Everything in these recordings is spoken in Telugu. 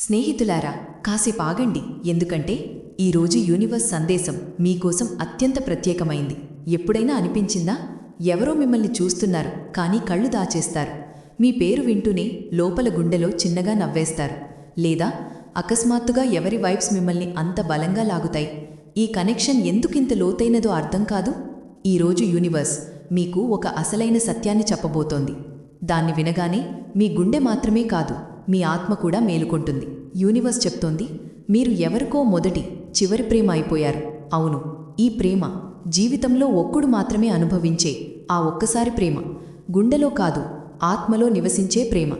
స్నేహితులారా కాసేపు ఆగండి. ఎందుకంటే ఈరోజు యూనివర్స్ సందేశం మీకోసం అత్యంత ప్రత్యేకమైంది. ఎప్పుడైనా అనిపించిందా? ఎవరో మిమ్మల్ని చూస్తున్నారు కానీ కళ్ళు దాచేస్తారు. మీ పేరు వింటూనే లోపల గుండెలో చిన్నగా నవ్వేస్తారు. లేదా అకస్మాత్తుగా ఎవరి వైబ్స్ మిమ్మల్ని అంత బలంగా లాగుతాయి. ఈ కనెక్షన్ ఎందుకింత లోతైనదో అర్థం కాదు. ఈరోజు యూనివర్స్ మీకు ఒక అసలైన సత్యాన్ని చెప్పబోతోంది. దాన్ని వినగానే మీ గుండె మాత్రమే కాదు మీ ఆత్మ కూడా మేలుకొంటుంది. యూనివర్స్ చెప్తోంది మీరు ఎవరికో మొదటి చివరి ప్రేమ అయిపోయారు. అవును ఈ ప్రేమ జీవితంలో ఒక్కడు మాత్రమే అనుభవించే ఆ ఒక్కసారి ప్రేమ. గుండెలో కాదు ఆత్మలో నివసించే ప్రేమ.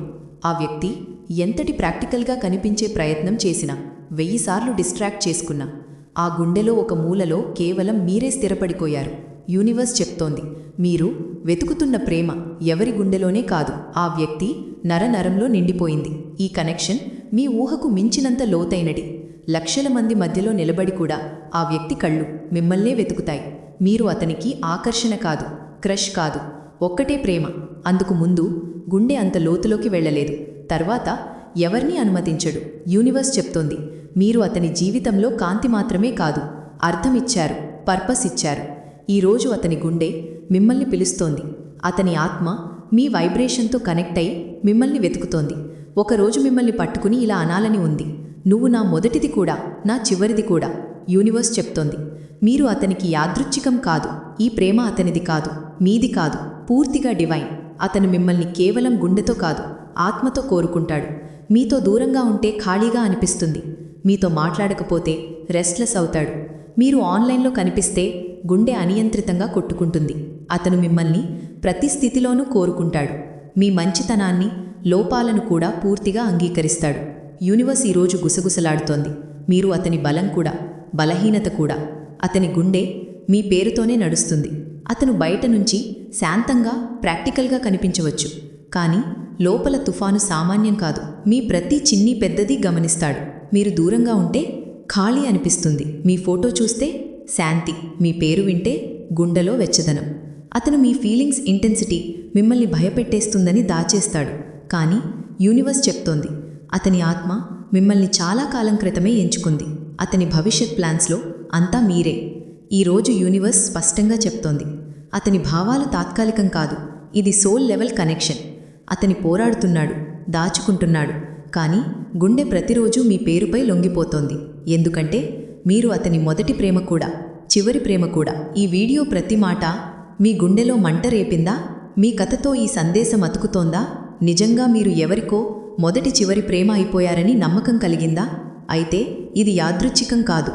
ఆ వ్యక్తి ఎంతటి ప్రాక్టికల్గా కనిపించే ప్రయత్నం చేసినా వెయ్యిసార్లు డిస్ట్రాక్ట్ చేసుకున్నా ఆ గుండెలో ఒక మూలలో కేవలం మీరే స్థిరపడిపోయారు. యూనివర్స్ చెప్తోంది మీరు వెతుకుతున్న ప్రేమ ఎవరి గుండెలోనే కాదు ఆ వ్యక్తి నరనరంలో నిండిపోయింది. ఈ కనెక్షన్ మీ ఊహకు మించినంత లోతైనది. లక్షల మంది మధ్యలో నిలబడి కూడా ఆ వ్యక్తి కళ్ళు మిమ్మల్నే వెతుకుతాయి. మీరు అతనికి ఆకర్షణ కాదు క్రష్ కాదు ఒక్కటే ప్రేమ. అందుకు ముందు గుండె అంత లోతులోకి వెళ్ళలేదు. తర్వాత ఎవరిని అనుమతించడు? యూనివర్స్ చెప్తోంది. మీరు అతని జీవితంలో కాంతి మాత్రమే కాదు అర్థమిచ్చారు పర్పస్ ఇచ్చారు. ఈరోజు అతని గుండె మిమ్మల్ని పిలుస్తోంది. అతని ఆత్మ మీ వైబ్రేషన్తో కనెక్ట్ అయి మిమ్మల్ని వెతుకుతోంది. ఒకరోజు మిమ్మల్ని పట్టుకుని ఇలా అనాలని ఉంది. నువ్వు నా మొదటిది కూడా నా చివరిది కూడా యూనివర్స్ చెప్తోంది. మీరు అతనికి యాదృచ్ఛికం కాదు ఈ ప్రేమ అతనిది కాదు మీది కాదు పూర్తిగా డివైన్ అతను మిమ్మల్ని కేవలం గుండెతో కాదు ఆత్మతో కోరుకుంటాడు. మీతో దూరంగా ఉంటే ఖాళీగా అనిపిస్తుంది. మీతో మాట్లాడకపోతే రెస్ట్లెస్ అవుతాడు. మీరు ఆన్లైన్లో కనిపిస్తే గుండె అనియంత్రితంగా కొట్టుకుంటుంది. అతను మిమ్మల్ని ప్రతి స్థితిలోనూ కోరుకుంటాడు. మీ మంచితనాన్ని లోపాలను కూడా పూర్తిగా అంగీకరిస్తాడు. యూనివర్స్ ఈరోజు గుసగుసలాడుతోంది. మీరు అతని బలం కూడా బలహీనత కూడా. అతని గుండె మీ పేరుతోనే నడుస్తుంది. అతను బయట నుంచి శాంతంగా ప్రాక్టికల్గా కనిపించవచ్చు. కానీ లోపల తుఫాను సామాన్యం కాదు. మీ ప్రతి చిన్ని పెద్దది గమనిస్తాడు. మీరు దూరంగా ఉంటే ఖాళీ అనిపిస్తుంది. మీ ఫోటో చూస్తే శాంతి. మీ పేరు వింటే గుండెలో వెచ్చదనం. అతను మీ ఫీలింగ్స్ ఇంటెన్సిటీ మిమ్మల్ని భయపెట్టేస్తుందని దాచేస్తాడు. కానీ యూనివర్స్ చెప్తోంది అతని ఆత్మ మిమ్మల్ని చాలా కాలం క్రితమే ఎంచుకుంది. అతని భవిష్యత్ ప్లాన్స్లో అంతా మీరే. ఈరోజు యూనివర్స్ స్పష్టంగా చెప్తోంది అతని భావాలు తాత్కాలికం కాదు ఇది సోల్ లెవెల్ కనెక్షన్. అతని పోరాడుతున్నాడు దాచుకుంటున్నాడు కానీ గుండె ప్రతిరోజు మీ పేరుపై లొంగిపోతోంది. ఎందుకంటే మీరు అతని మొదటి ప్రేమ కూడా చివరి ప్రేమ కూడా. ఈ వీడియో ప్రతి మాట మీ గుండెలో మంట రేపిందా? మీ కథతో ఈ సందేశం అతుకుతోందా? నిజంగా మీరు ఎవరికో మొదటి చివరి ప్రేమ అయిపోయారని నమ్మకం కలిగిందా? అయితే ఇది యాదృచ్ఛికం కాదు.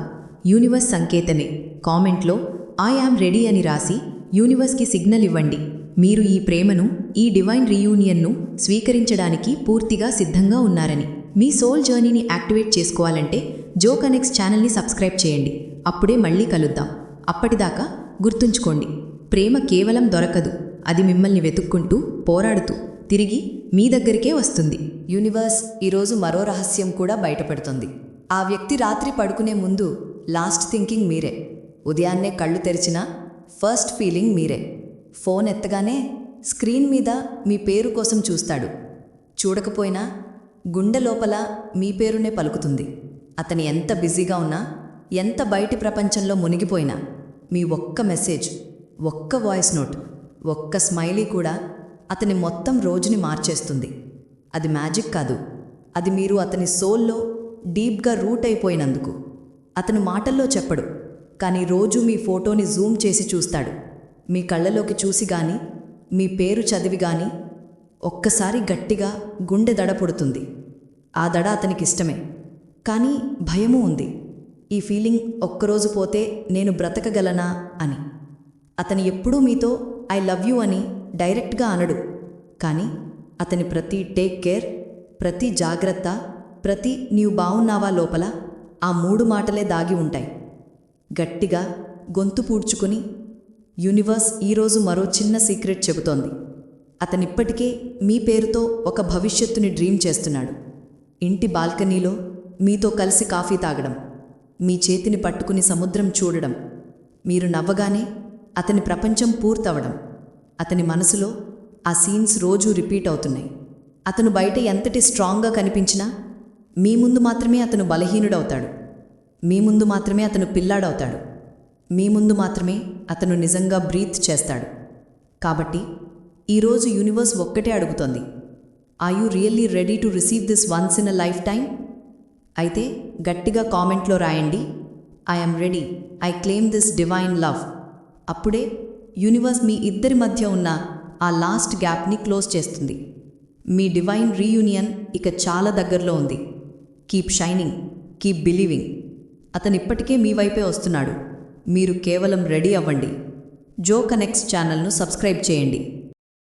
యూనివర్స్ సంకేతమే. కామెంట్లో ఐ యామ్ రెడీ అని రాసి యూనివర్స్కి సిగ్నల్ ఇవ్వండి. మీరు ఈ ప్రేమను ఈ డివైన్ రీయూనియన్ను స్వీకరించడానికి పూర్తిగా సిద్ధంగా ఉన్నారని. మీ సోల్ జర్నీని యాక్టివేట్ చేసుకోవాలంటే జో కనెక్ట్స్ ఛానల్ని సబ్స్క్రైబ్ చేయండి. అప్పుడే మళ్ళీ కలుద్దాం. అప్పటిదాకా గుర్తుంచుకోండి. ప్రేమ కేవలం దొరకదు. అది మిమ్మల్ని వెతుక్కుంటూ పోరాడుతూ తిరిగి మీ దగ్గరికే వస్తుంది. యూనివర్స్ ఈరోజు మరో రహస్యం కూడా బయటపడుతుంది. ఆ వ్యక్తి రాత్రి పడుకునే ముందు లాస్ట్ థింకింగ్ మీరే. ఉదయాన్నే కళ్ళు తెరిచిన ఫస్ట్ ఫీలింగ్ మీరే. ఫోన్ ఎత్తగానే స్క్రీన్ మీద మీ పేరు కోసం చూస్తాడు. చూడకపోయినా గుండె లోపల మీ పేరునే పలుకుతుంది. అతను ఎంత బిజీగా ఉన్నా ఎంత బయటి ప్రపంచంలో మునిగిపోయినా మీ ఒక్క మెసేజ్ ఒక్క వాయిస్ నోట్ ఒక్క స్మైలీ కూడా అతని మొత్తం రోజుని మార్చేస్తుంది. అది మ్యాజిక్ కాదు. అది మీరు అతని సోల్లో డీప్గా రూట్ అయిపోయినందుకు. అతను మాటల్లో చెప్పడు కానీ రోజు మీ ఫోటోని జూమ్ చేసి చూస్తాడు. మీ కళ్ళలోకి చూసి గాని మీ పేరు చదివి గాని ఒక్కసారి గట్టిగా గుండె దడ పుడుతుంది. ఆ దడ అతనికి ఇష్టమే. కానీ భయము ఉంది. ఈ ఫీలింగ్ ఒక్కరోజు పోతే నేను బ్రతకగలనా అని. అతను ఎప్పుడూ మీతో ఐ లవ్ యూ అని డైరెక్ట్గా అనడు. కానీ అతని ప్రతి టేక్ కేర్ ప్రతి జాగ్రత్త ప్రతి నీవు బావున్నావా లోపల ఆ మూడు మాటలే దాగి ఉంటాయి. గట్టిగా గొంతు పూడ్చుకుని యూనివర్స్ ఈరోజు మరో చిన్న సీక్రెట్ చెబుతోంది. అతనిప్పటికే మీ పేరుతో ఒక భవిష్యత్తుని డ్రీమ్ చేస్తున్నాడు. ఇంటి బాల్కనీలో మీతో కలిసి కాఫీ తాగడం మీ చేతిని పట్టుకుని సముద్రం చూడడం మీరు నవ్వగానే అతని ప్రపంచం పూర్తవడం అతని మనసులో ఆ సీన్స్ రోజూ రిపీట్ అవుతున్నాయి. అతను బయట ఎంతటి స్ట్రాంగ్గా కనిపించినా మీ ముందు మాత్రమే అతను బలహీనుడవుతాడు. మీ ముందు మాత్రమే అతను పిల్లాడవుతాడు. మీ ముందు మాత్రమే అతను నిజంగా బ్రీత్ చేస్తాడు. కాబట్టి ఈరోజు యూనివర్స్ ఒక్కటే అడుగుతోంది. Are you really ready to receive this once in a lifetime అయితే గట్టిగా కామెంట్లో రాయండి. I'm ready I claim this divine love అప్పుడే యూనివర్స్ మీ ఇద్దరి మధ్య ఉన్న ఆ లాస్ట్ గ్యాప్ని క్లోజ్ చేస్తుంది. మీ డివైన్ రీయూనియన్ ఇక చాలా దగ్గరలో ఉంది. కీప్ షైనింగ్ కీప్ బిలీవింగ్ అతను ఇప్పటికే మీ వైపే వస్తున్నాడు. మీరు కేవలం రెడీ అవ్వండి. జో కనెక్ట్స్ ఛానల్ను సబ్స్క్రైబ్ చేయండి.